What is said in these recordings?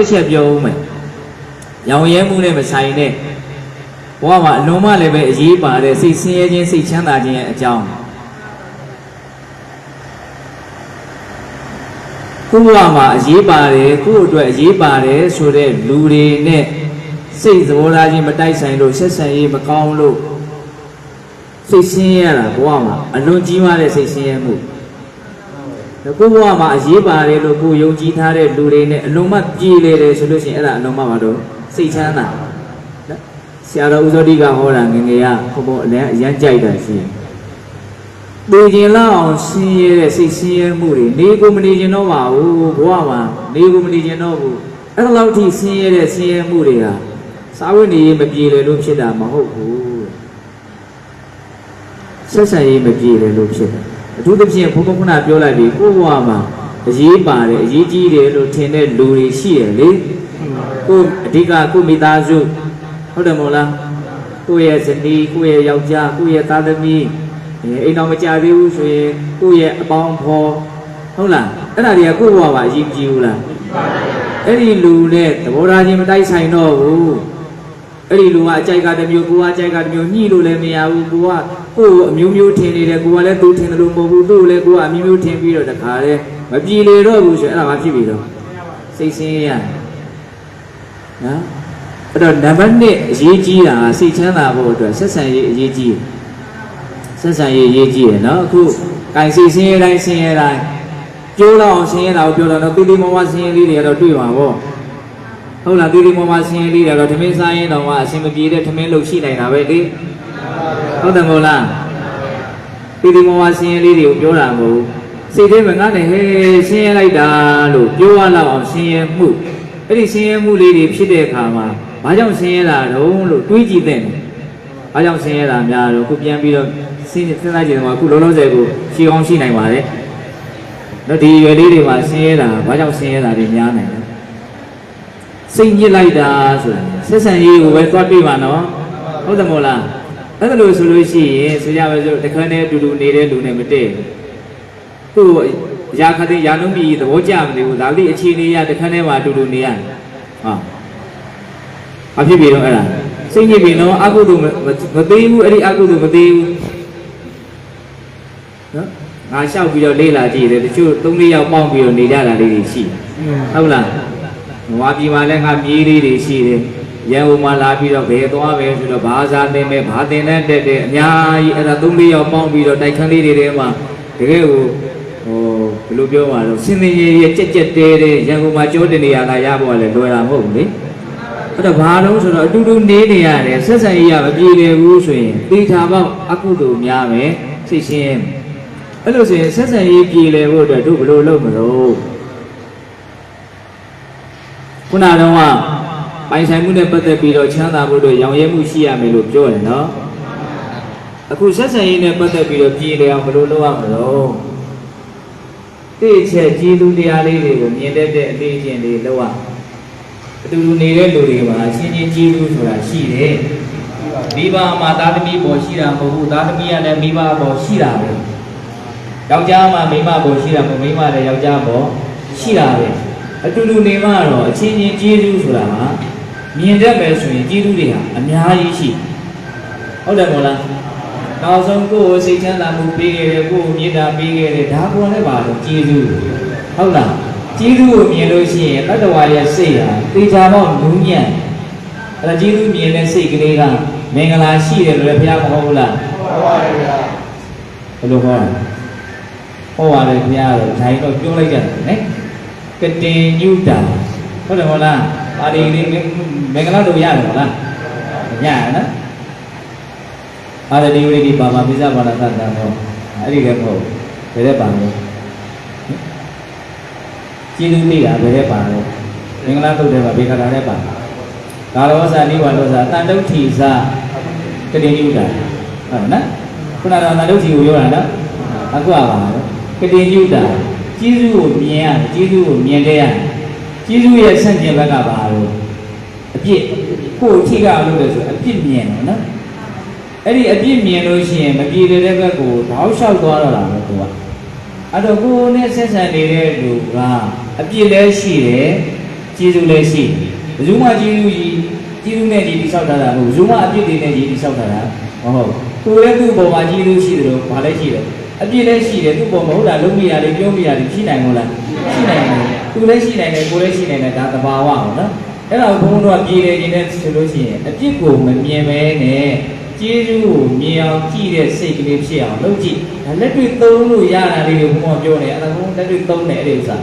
တစ်ချက်ပြောဦးမယ်ရောင်ရဲမှုနဲ့မဆိုင်တဲ့ဘဝမှာအလုံးမလည်းပဲအရေးပါတဲ့စိတ်ဆင်းရဲခြင်းစိတ်ချမ်းသာခြင်းရဲ့အကြောင်းကိုယ့်ဘဝမှာအရေးပါတယ်ကိုယ့်အတွက်အရေးပါတယ်ဆိုတဲ့လူတွေနဲ့စိတ်သဘောထားချင်းမတိုက်ဆိုင်လို့ဆက်ဆံရေးမကောင်းလို့စိတ်ဆင်းရဲရတာဘဝမှာအလွန်ကြီးမားတဲ့စိတ်ဆင်းရဲမှု ကိုယ့်ဘဝမှာအရေးပါတယ်လို့ကိုယ်ယုံကြည်ထားတဲ့လူတွေနဲ့အလုံးမပြေလေတယ်ဆိုလို့ရှိရင်အဲ့ဒါအလုံးမပါတော့စိတ်ချမ်းသာနော်ဆရာတော်ဦးဇောတိကဟောတာငယ်ငယ်ကဘုံဘုံအလန်းအရန်ကြိုက်တာရှိရင်တေခြင်းလောက်အောင်ဆင်းရဲတဲ့စိတ်ဆင်းရဲမှုတွေနေကိုမနေခြင်းတော့ပါဘူးဘဝမှာနေကိုမနေခြင်းတော့ဘူးအဲ့ဒါလောက်ထိဆင်းရဲတဲ့ဆင်းရဲမှုတွေဟာစာဝတ်နေရေးမပြေလေလို့ဖြစ်တာမဟုတ်ဘူးဆက်ဆံရေးမပြေလေလို့ဖြစ်တယ် အထူးသဖြင့်ဘုန်းဘုန်းကပြောလိုက်ပြီကိုယ့်ဘဝမှာအရေးပါတယ်အရေးကြီးတယ်လို့ထင်တဲ့လူတွေရှိတယ်လေကိုယ်အဓိကကိုယ့်မိသားစုဟုတ်တယ်မို့လားကိုယ့်ရဲ့ဇနီးကိုယ့်ရဲ့ယောက်ျားကိုယ့်ရဲ့သားသမီးအဲအိမ်တော်မကြသေးဘူးဆိုရင်ကိုယ့်ရဲ့အပေါင်းအဖော်ဟုတ်လားအဲ့ဒါတွေကကိုယ့်ဘဝမှာအရေးကြီးဘူးလားအဲ့ဒီလူနဲ့သဘောထားချင်းမတိုက်ဆိုင်တော့ဘူး အဲ့ဒီလူကအကြိုက်ကတစ်မျိုးကိုကအကြိုက်ကတစ်မျိုးညှိလို့လည်းမရဘူးကိုကကိုယ့်ကိုအမျိုးမျိုးထင်နေတယ်ကိုကလည်းသူထင်တယ်လို့မဟုတ်ဘူးသူ့ကိုလည်းကိုကအမျိုးမျိုးထင်ပြီးတော့တခါလေမပြေလေတော့ဘူးဆိုရင်အဲ့ဒါမှဖြစ်ပြီတော့စိတ်ဆင်းရဲရနော်အဲ့တော့နံပါတ်1အရေးကြီးတာကစိတ်ချမ်းသာဖို့အတွက်ဆက်ဆံရေးအရေးကြီးတယ်ဆက်ဆံရေးအရေးကြီးတယ်နော်အခုကင်စိတ်ဆင်းရဲတိုင်းဆင်းရဲတိုင်းကျိုးလောက်အောင်ဆင်းရဲတာကိုပြောတော့တော့တိတိမဝဆင်းရဲလေးတွေကတော့တွေ့ပါဘော ဟုတ်လားဒီဒီမောမှာဆင်းရဲလေးတယ်တော့ထမင်းစားရင်တော့ကအဆင်မပြေတဲ့ထမင်းလို့ရှိနိုင်တာပဲလေဟုတ်တယ်မို့လားဒီဒီမောမှာဆင်းရဲလေးတွေကိုပြောတာမဟုတ်စိတ်ထဲမှာငါနဲ့ဟဲဆင်းရဲလိုက်တာလို့ပြောရတော့အောင်ဆင်းရဲမှုအဲ့ဒီဆင်းရဲမှုလေးတွေဖြစ်တဲ့အခါမှာဘာကြောင့်ဆင်းရဲတာတုံးလို့တွေးကြည့်တဲ့ဘာကြောင့်ဆင်းရဲတာများတော့ခုပြန်ပြီးတော့စဉ်းစဉ်းစားကြည့်တော့အခုလုံးလုံးဆယ်ကိုရှင်းအောင်ရှိနိုင်ပါတယ်တော့ဒီရွယ်လေးတွေမှာဆင်းရဲတာဘာကြောင့်ဆင်းရဲတာတွေများနိုင်လဲ စိတ်ညစ်လိုက်တာဆိုတာဆက်ဆံရေးကိုပဲသွားပြပါနော်ဟုတ်တယ်မို့လားအဲ့ဒါလို့ဆိုလို့ရှိရင်ဆိုကြပါစို့တခါနဲ့အတူတူနေတဲ့လူနဲ့မတည့်သူ့ရာခတဲ့ရာလုံးပြီးသဘောကျမနေဘူးဒါလိအခြေအနေရတခါနဲ့မှအတူတူနေရတယ်ဟာအဖြစ်ပြီတော့အဲ့ဒါစိတ်ညစ်ပြီနော်အကုသို့မသေးဘူးအဲ့ဒီအကုသို့မသေးဘူးနော်ငါလျှောက်ပြီးတော့လေးလာကြည့်တယ်တချို့၃၄ယောက်ပေါင်းပြီးတော့နေကြတာလေးတွေရှိဟုတ်လား ဝါပြည်မှာလည်းငါမြေးလေးတွေရှိတယ်ရန်ကုန်မှာလာပြီးတော့ဘယ်သွားပဲဆိုတော့ဘာသာသင်မဲ့ဘာသင်တဲ့တက်တဲ့အများကြီးအဲ့ဒါ၃၄ယောက်ပေါင်းပြီးတော့တိုက်ခန်းလေးတွေထဲမှာတကယ်ကိုဟိုဘယ်လိုပြောမှာလဲစင်စင်ကြီးရဲ့ကြက်ကြက်တဲတဲရန်ကုန်မှာကြောတင်နေရတာရဖို့လည်းလွယ်တာမဟုတ်ဘူးလေအဲ့တော့ဘာလို့ဆိုတော့အတူတူနေနေရတယ်ဆက်ဆံရေးရမပြေလည်ဘူးဆိုရင်သေချာပေါက်အကုသိုလ်များမယ်စိတ်ရှင်းအဲ့လိုဆိုရင်ဆက်ဆံရေးပြေလည်ဖို့အတွက်တို့ဘယ်လိုလုပ်မလို့ ခုနကတော့ပိုင်ဆိုင်မှုနဲ့ပတ်သက်ပြီးတော့ချမ်းသာဖို့အတွက်ရောင်ရဲမှုရှိရမယ်လို့ပြောတယ်နော်အခုဆက်ဆံရေးနဲ့ပတ်သက်ပြီးတော့ပြည်လည်အောင်ဘယ်လိုလုပ်ရမလို့တိချက်ကျေးဇူးတရားလေးတွေကိုမြင်တတ်တဲ့အလေးအကျင့်တွေလုပ်ရအတူတူနေတဲ့လူတွေမှာအချင်းချင်းကျေးဇူးဆိုတာရှိတယ်မိဘမှာသားသမီးပေါ်ရှိတာမဟုတ်ဘူးသားသမီးကလည်းမိဘပေါ်ရှိတာပဲယောက်ျားမှာမိန်းမပေါ်ရှိတာမဟုတ်မိန်းမလည်းယောက်ျားပေါ်ရှိတာပဲ အတူတူနေမှတော့အချင်းချင်းကျေးဇူးဆိုတာကမြင်တတ်မယ်ဆိုရင်ကျေးဇူးတွေဟာအများကြီးရှိဟုတ်တယ်မို့လားနောက်ဆုံးကိုယ်ကိုစိတ်ချမ်းသာမှုပေးခဲ့တယ်ကိုယ်ကိုမေတ္တာပေးခဲ့တယ်ဒါပေါ်လည်းပါတော့ကျေးဇူးဟုတ်လားကျေးဇူးကိုမြင်လို့ရှိရင်တတ္တဝါရဲ့စိတ်ဟာသေချာတော့နူးညံ့အဲ့ဒါကျေးဇူးမြင်တဲ့စိတ်ကလေးကမင်္ဂလာရှိတယ်လို့လည်းဘုရားမဟုတ်ဘူးလားဟုတ်ပါရဲ့ဗျာဘယ်လိုဟောလဲဟောပါတယ်ဘုရားတော့ဒါရင်တော့ပြောလိုက်ကြတယ်နော် ကတင်ညုတာဟုတ်တယ်မဟုတ်လားပါဠိလေးမင်္ဂလာတို့ရတယ်မဟုတ်လားညရနော်ပါဠိဝိရိပါမပိစဘာနာသတ္တံဟောအဲ့ဒီလည်းမဟုတ်ဘယ်တဲ့ပါလဲကျေးဇူးပေးတာဘယ်တဲ့ပါလဲမင်္ဂလာတို့တဲ့မှာဘေခါတာနဲ့ပါကာလောဇာနိဝါလောဇာတန်တုဋ္ဌိဇာကတင်ညုတာဟုတ်နော်ခုနကတန်တုဋ္ဌိကိုပြောတာနော်အခုကပါတော့ကတင်ညုတာ ကျေးဇူးကိုမြင်ရတယ်ကျေးဇူးကိုမြင်တဲ့ရတယ်ကျေးဇူးရဲ့ဆန့်ကျင်ဘက်ကပါလို့အပြစ်ကိုယ်ထိကလို့လဲဆိုအပြစ်မြင်တယ်နော်အဲ့ဒီအပြစ်မြင်လို့ရှိရင်မပြေတဲ့ဘက်ကိုတောက်လျှောက်သွားတော့တာပဲသူကအဲ့တော့ကိုယ်နဲ့ဆက်ဆံနေတဲ့လူကအပြစ်လည်းရှိတယ်ကျေးဇူးလည်းရှိတယ်ဘယ်သူမှကျေးဇူးကြီးကျေးဇူးနဲ့ကြီးတိဆောက်ထားတာမဟုတ်ဘူးဘယ်သူမှအပြစ်တွေနဲ့ကြီးတိဆောက်ထားတာမဟုတ်ဘူးကိုယ်လည်းသူ့ပေါ်မှာကျေးဇူးရှိတယ်လို့ဘာလဲရှိတယ် အပြစ်လည်းရှိတယ်သူ့ပေါ်မှာဟုတ်လားလုံးမိတာလေးပြောမိတာလေးရှိနိုင်မို့လားရှိနိုင်တယ်သူလည်းရှိနိုင်တယ်ကိုယ်လည်းရှိနိုင်တယ်ဒါသဘာဝပေါ့နော်အဲ့ဒါကိုဘုန်းတော်ကပြည်တယ်ခြင်းနဲ့ဆိုလို့ရှိရင်အပြစ်ကိုမမြင်ပဲနဲ့ကျေးဇူးကိုမြင်အောင်ကြည့်တဲ့စိတ်ကလေးဖြစ်အောင်လုပ်ကြည့်ဒါလက်တွေ့သုံးလို့ရတာလေးကိုဘုန်းတော်ပြောနေအဲ့ဒါဘုန်းလက်တွေ့သုံးတယ်အဲ့ဒီဥစ္စာ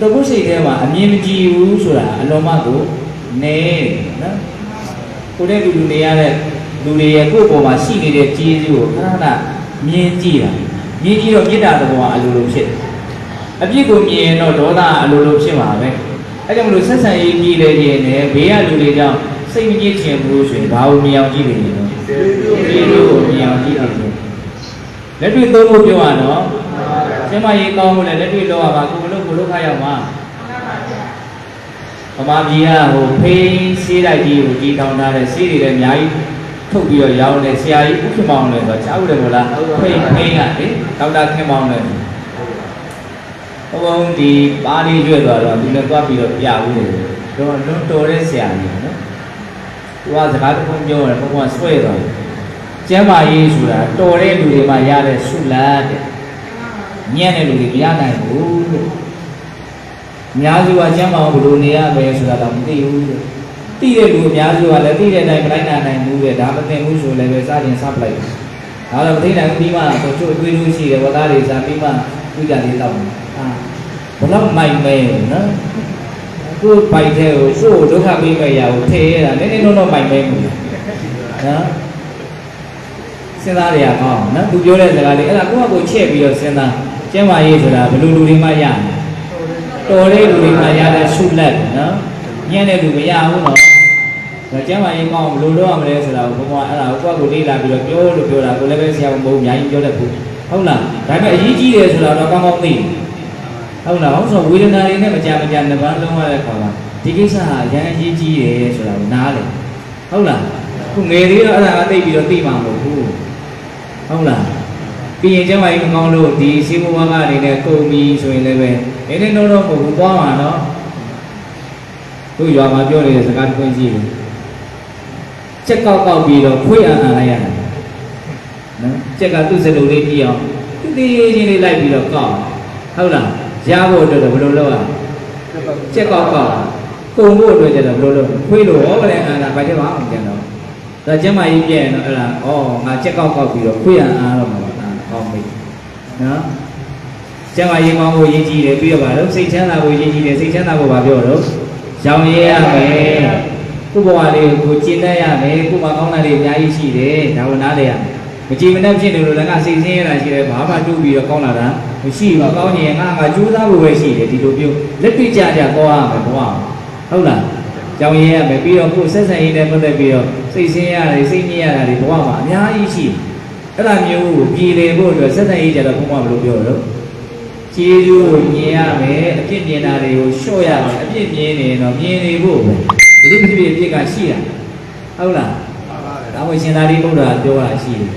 တော့ဘုစိတ်ထဲမှာအမြင်မကြည့်ဘူးဆိုတာအလုံးမကိုနေနော်ကိုတဲ့လူလူနေရတဲ့လူတွေရဲ့ကိုယ့်ပေါ်မှာရှိနေတဲ့ကျေးဇူးကိုခဏခဏမြင်ကြည့်တာ မြင်ကြည့်တော့မေတ္တာသဘောကအလိုလိုဖြစ်တယ်အပြစ်ကိုမြင်ရင်တော့ဒေါသအလိုလိုဖြစ်မှာပဲအဲကြောင့်မလို့ဆက်ဆံရေးကြည့်လေခြင်းနဲ့ဘေးကလူတွေကြောင့်စိတ်မကြည့်ချင်ဘူးဆိုရင်ဘာလို့မြင်အောင်ကြည့်နေလဲကျေးဇူးကိုမြင်အောင်ကြည့်နေတယ်လက်တွေ့သုံးဖို့ပြောရတော့ကျမရေးကောင်းဖို့လည်းလက်တွေ့လောက်ရပါကိုမလို့ကိုလို့ခါရောက်မှာဗမာပြည်ကဟိုဖေးဆေးတိုက်ကြီးကိုကြီးထောင်ထားတဲ့ဆေးတွေလည်းအများကြီးထုတ်ပြီးတော့ရောင်းတယ်ဆရာကြီးဥက္ကမောင်လည်းဆိုကြားဦးတယ်မို့လားဖေးဖေးကလေ ဒေါက်တာခင်မောင်လည်းဘုံဘုံဒီပါးလေးရွက်သွားတော့သူလည်းသွားပြီးတော့ပြဦးတယ်တော့လွန်တော်တဲ့ဆရာကြီးနော်သူကစကားတစ်ခုပြောတယ်ဘုံဘုံဆွဲသွားတယ်ကျမ်းမာရေးဆိုတာတော်တဲ့လူတွေမှာရတဲ့ဆုလတ်တဲ့ညံ့တဲ့လူတွေမရနိုင်ဘူးတဲ့အများစုကကျမ်းမာအောင်ဘယ်လိုနေရမလဲဆိုတာတော့မသိဘူးတဲ့။သိတဲ့လူအများစုကလည်းသိတဲ့အတိုင်းမလိုက်နိုင်နိုင်ဘူးတဲ့။ဒါမသိဘူးဆိုလည်းပဲစားခြင်းစားပလိုက်တယ်။ ဒါတော့မသိနိုင်ဘူးပြီးမှတော့ချို့အတွေးလို့ရှိတယ်ဝသားတွေစားပြီးမှဥကြလေးတောက်တယ်။အာဘလောက်မိုက်မဲနော်။ကိုယ်ပိုက်တဲ့ကိုကိုယ်ဒုက္ခပေးမဲ့ရကိုထည့်ရတာနည်းနည်းတော့တော့မိုက်မဲမှုနော်။စဉ်းစားရအောင်နော်။သူပြောတဲ့စကားလေးအဲ့ဒါကိုယ့်အကိုချက်ပြီးတော့စဉ်းစားကျမ်းမာရေးဆိုတာဘယ်လိုလူတွေမှရတယ်။တော်တဲ့လူတွေမှာရတဲ့ဆုလက်နော်ညံ့တဲ့လူမရဘူးနော် ဒါကျမ်းမာရေးကောင်းဘယ်လိုလုပ်ရမလဲဆိုတာကိုဘုရားအဲ့ဒါကိုကိုယ့်ကိုလေ့လာပြီးတော့ပြောလို့ပြောတာကိုလည်းပဲဆရာမဟုတ်အများကြီးပြောတတ်ဘူးဟုတ်လားဒါပေမဲ့အရေးကြီးတယ်ဆိုတာတော့ကောင်းကောင်းသိဟုတ်လားဟုတ်ဆိုဝေဒနာတွေနဲ့မကြမကြနှစ်ပန်းလုံးရတဲ့ခါမှာဒီကိစ္စဟာအရင်အရေးကြီးတယ်ဆိုတာကိုနားလေဟုတ်လားခုငယ်သေးတော့အဲ့ဒါကသိပြီးတော့သိမှာမဟုတ်ဘူးဟုတ်လားပြီးရင်ကျမကြီးမကောင်းလို့ဒီစီမဝါကအနေနဲ့ကုန်ပြီဆိုရင်လည်းပဲနည်းနည်းတော့တော့မဟုတ်ဘူးသွားမှာနော်တို့ရွာမှာပြောနေတဲ့စကားတစ်ခွင့်ရှိတယ် ချက်ကောက်ကောက်ပြီးတော့ခွေးအံ့အံ့လိုက်ရတယ်နော်ချက်ကသူ့စလုံးလေးကြည့်အောင်တိတိချင်းလေးလိုက်ပြီးတော့ကောက်ဟုတ်လားရဖို့အတွက်တော့ဘယ်လိုလုပ်ရချက်ကောက်ကောက်ကုန်ဖို့အတွက်ကျတော့ဘယ်လိုလုပ်ခွေးလို့ဟောကလည်းအံ့အံ့ဘာချက်မှမကြံတော့ဒါကျမကြီးပြည့်ရင်တော့အဲ့ဒါဩငါချက်ကောက်ကောက်ပြီးတော့ခွေးအံ့အံ့တော့မှာပါကောင်းပြီနော်ကျန်မာရေးကောင်းဖို့ရည်ကြည်တယ်ပြီးတော့ဗါတော့စိတ်ချမ်းသာဖို့ရည်ကြည်တယ်စိတ်ချမ်းသာဖို့ဗာပြောတော့ရောင်ရဲရမယ် ကိုယ့်ဘဝလေးကိုကျင့်တတ်ရမယ်ကိုယ်မှာကောင်းတာတွေအများကြီးရှိတယ်ဒါဝနာလေရမကြည်မနှက်ဖြစ်နေလို့လည်းငါစိတ်ဆင်းရဲတာရှိတယ်ဘာမှတူပြီးတော့ကောင်းလာတာမရှိဘူးကောင်းရင်ငါငါကြိုးစားဖို့ပဲရှိတယ်ဒီလိုပြောလက်တွေ့ကြကြကောင်းရမယ်ဘဝဟုတ်လားကြောင်ရဲရမယ်ပြီးတော့ကိုယ်ဆက်ဆံရေးနဲ့ပတ်သက်ပြီးတော့စိတ်ဆင်းရဲရတယ်စိတ်ညစ်ရတာတွေဘဝမှာအများကြီးရှိတယ်အဲ့ဒါမျိုးကိုပြည်လေဖို့အတွက်စက်တန်ရေးကြတော့ဘုရားဘယ်လိုပြောတော့ကျေးဇူးကိုမြင်ရမယ်အပြစ်မြင်တာတွေကိုလျှော့ရမယ်အပြစ်မြင်နေတော့မြင်နေဖို့ပဲ ဒီလိုဖြစ်ဖြစ်အပြစ်ကရှိတာဟုတ်လားဒါမှရှင်သာရိပုတ္တရာပြောတာရှိတယ်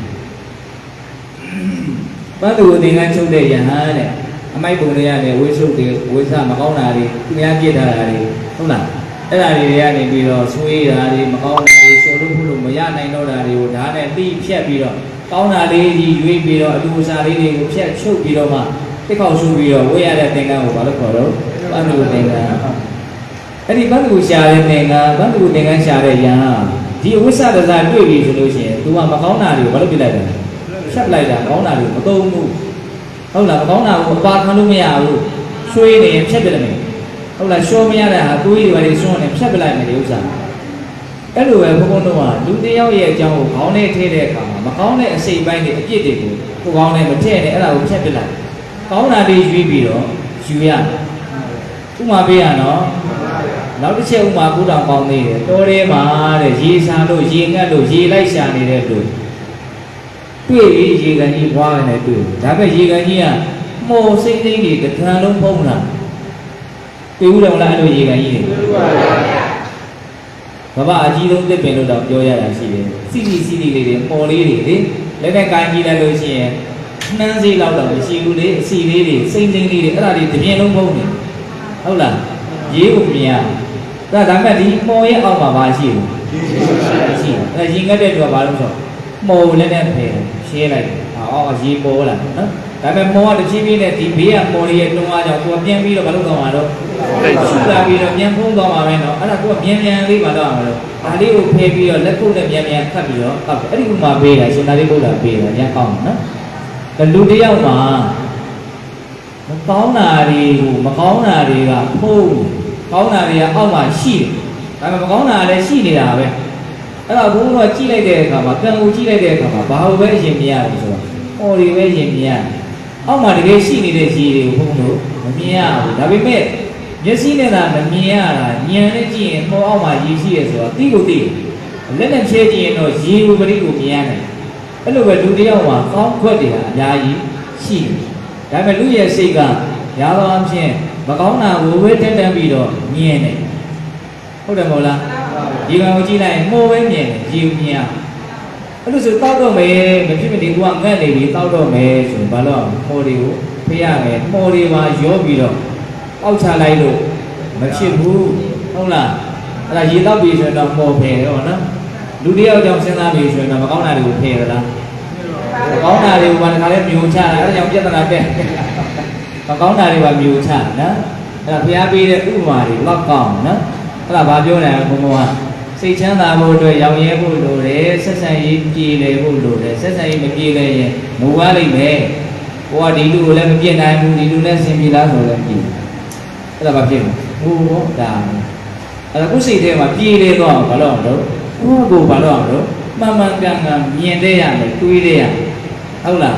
ဘတ်သူကိုသင်္ကန်းချုပ်တဲ့ယဟန်တဲ့အမိုက်ပုံတွေကနေဝိသုတ်တွေဝိသမကောင်းတာတွေသူများပြစ်ထားတာတွေဟုတ်လားအဲ့ဒါတွေကနေပြီးတော့ဆွေးတာတွေမကောင်းတာတွေဆိုလို့ဖို့လို့မရနိုင်တော့တာတွေကိုဒါနဲ့တိဖြတ်ပြီးတော့ကောင်းတာလေးကြီးရွေးပြီးတော့အတူအစားလေးတွေကိုဖြတ်ချုပ်ပြီးတော့မှတစ်ခေါက်ရှုပြီးတော့ဝေးရတဲ့သင်္ကန်းကိုဘာလို့ခေါ်တော့ဘန္တုသင်္ကန်း အဲ့ဒီဘန္တုရှာတဲ့သင်္ကန်းဘန္တုသင်္ကန်းရှာတဲ့ယံဒီအဝိစ္စဒဇာတွေ့ပြီဆိုလို့ရှိရင် तू ကမကောင်းတာတွေကိုဘာလို့ပြလိုက်လဲဖြတ်လိုက်တာကောင်းတာတွေကိုမသုံးဘူးဟုတ်လားမကောင်းတာကိုအပါခံလို့မရဘူးရွှေနေရင်ဖြတ်ပြတယ်မယ်ဟုတ်လားရှောမရတဲ့ဟာကိုယ်ကြီးတွေဘာတွေရှောနေဖြတ်ပြလိုက်မယ်ဒီဥစ္စာအဲ့လိုပဲဘုန်းဘုန်းတို့ကလူတစ်ယောက်ရဲ့အကြောင်းကိုခေါင်းနဲ့ထည့်တဲ့အခါမှာမကောင်းတဲ့အစိတ်ပိုင်းတွေအပြစ်တွေကိုကိုယ်ကောင်းနဲ့မထည့်နဲ့အဲ့ဒါကိုဖြတ်ပစ်လိုက်ကောင်းတာတွေရွေးပြီးတော့ယူရဥမာပေးရနော် နောက်တစ်ချက်ဥမာကုတောင်ကောင်းသေးတယ်တောထဲမှာတဲ့ရေဆန်လို့ရေငတ်လို့ရေလိုက်ရှာနေတဲ့လူတွေ့ပြီးရေကန်ကြီးဘွားနေတယ်တွေ့ဒါပေမဲ့ရေကန်ကြီးကမော်စိမ့်စိမ့်တွေတကံလုံးဖုံးလာတွေ့ဦးတယ်မလားအဲ့လိုရေကန်ကြီးတွေဘဘအကြီးဆုံးတစ်ပင်လို့တော့ပြောရတာရှိတယ်စီစီစီစီလေးတွေပေါ်လေးတွေလေလက်နဲ့ကိုင်းကြည့်လိုက်လို့ရှိရင်နှမ်းစိလောက်တော့မရှိဘူးလေအစီလေးတွေစိမ့်စိမ့်လေးတွေအဲ့ဒါတွေတစ်ပြင်းလုံးပုံနေဟုတ်လားရေးကိုမြင်ရ ဒါဒါမဲ့ဒီမော်ရဲ့အောက်မှာဘာရှိလဲရှိတယ်အဲရင်ငတ်တဲ့သူကဘာလို့ဆိုမော်လည်းနဲ့ဖယ်ရှင်းလိုက်အော်ရေးပေါ်လာနော်ဒါပေမဲ့မော်ကတဖြည်းဖြည်းနဲ့ဒီဘေးကမော်လေးရဲ့တွန်းအားကြောင့်သူကပြန်ပြီးတော့ဘာလို့ကောင်းမှာတော့ဆူလာပြီးတော့ပြန်ဖုံးသွားမှာပဲနော်အဲ့ဒါသူကမြန်မြန်လေးပါတော့မှာလို့ဒါလေးကိုဖယ်ပြီးတော့လက်ကုပ်နဲ့မြန်မြန်ခတ်ပြီးတော့အောက်အဲ့ဒီဥမာပေးတာရှင်သာလေးဘုရားပေးတာညကောင်းတယ်နော်လူတယောက်မှာမကောင်းတာတွေကိုမကောင်းတာတွေကဖုံး ကောင်းတာတွေကအောက်မှာရှိတယ်ဒါပေမဲ့မကောင်းတာလည်းရှိနေတာပဲအဲ့တော့ဘုန်းတော်ကြည့်လိုက်တဲ့အခါမှာကံကိုကြည့်လိုက်တဲ့အခါမှာဘာလို့ပဲအရင်မြင်ရတယ်ဆိုတော့ဟော်တွေပဲအရင်မြင်ရတယ်အောက်မှာတကယ်ရှိနေတဲ့ခြေတွေကိုဘုန်းတော်မမြင်ရဘူးဒါပေမဲ့မျက်စိနဲ့သာမမြင်ရတာဉာဏ်နဲ့ကြည့်ရင်ဟောအောက်မှာရည်ရှိရဆိုတော့သိကိုသိတယ်လက်နဲ့ဖြဲကြည့်ရင်တော့ရေကိုပရိကိုမြင်ရတယ်အဲ့လိုပဲလူတစ်ယောက်မှာကောင်းခွက်တွေကအများကြီးရှိတယ်ဒါပေမဲ့လူရဲ့စိတ်ကရာသောအဖြစ် မကောင်းတာကိုဝဲတက်တက်ပြီးတော့မြင်တယ်ဟုတ်တယ်မဟုတ်လားဒီကောင်ကိုကြည့်လိုက်ရင်မိုးပဲမြင်တယ်ရေကိုမြင်ရအဲ့လိုဆိုတောက်တော့မယ်မဖြစ်မနေကိုကငတ်နေပြီတောက်တော့မယ်ဆိုရင်ဘာလို့မော်တွေကိုဖေးရမယ်မော်တွေမှာရောပြီးတော့အောက်ချလိုက်လို့မဖြစ်ဘူးဟုတ်လားအဲ့ဒါရေတောက်ပြီဆိုရင်တော့မော်ဖယ်တော့နော်လူတစ်ယောက်ကြောင့်စဉ်းစားပြီဆိုရင်တော့မကောင်းတာတွေကိုဖယ်ရလားမကောင်းတာတွေကိုဘာတခါလဲမျိုးချတာအဲဒါကြောင့်ပြဿနာတက် မကောင်းတာတွေကမျိုးချနော်အဲ့ဒါဘုရားပေးတဲ့ဥပမာတွေလောက်ကောင်းနော်အဲ့ဒါဘာပြောလဲဘုံဘုံကစိတ်ချမ်းသာဖို့အတွက်ရောင်ရဲဖို့လိုတယ်ဆက်ဆံရေးကြည်လည်ဖို့လိုတယ်ဆက်ဆံရေးမကြည်လည်ရင်မဝါလိမ့်မယ်ဘုရားဒီလူကိုလည်းမပြစ်နိုင်ဘူးဒီလူနဲ့ဆင်ပြေလားဆိုလည်းကြည်အဲ့ဒါဘာဖြစ်လဲဟိုဘောဒါအဲ့ဒါကိုယ်စိတ်ထဲမှာပြေးလေတော့ဘာလို့အောင်လို့ဘုရားကိုဘာလို့အောင်လို့မှန်မှန်ကန်ကန်မြင်တဲ့ရမယ်တွေးတဲ့ရမယ်ဟုတ်လား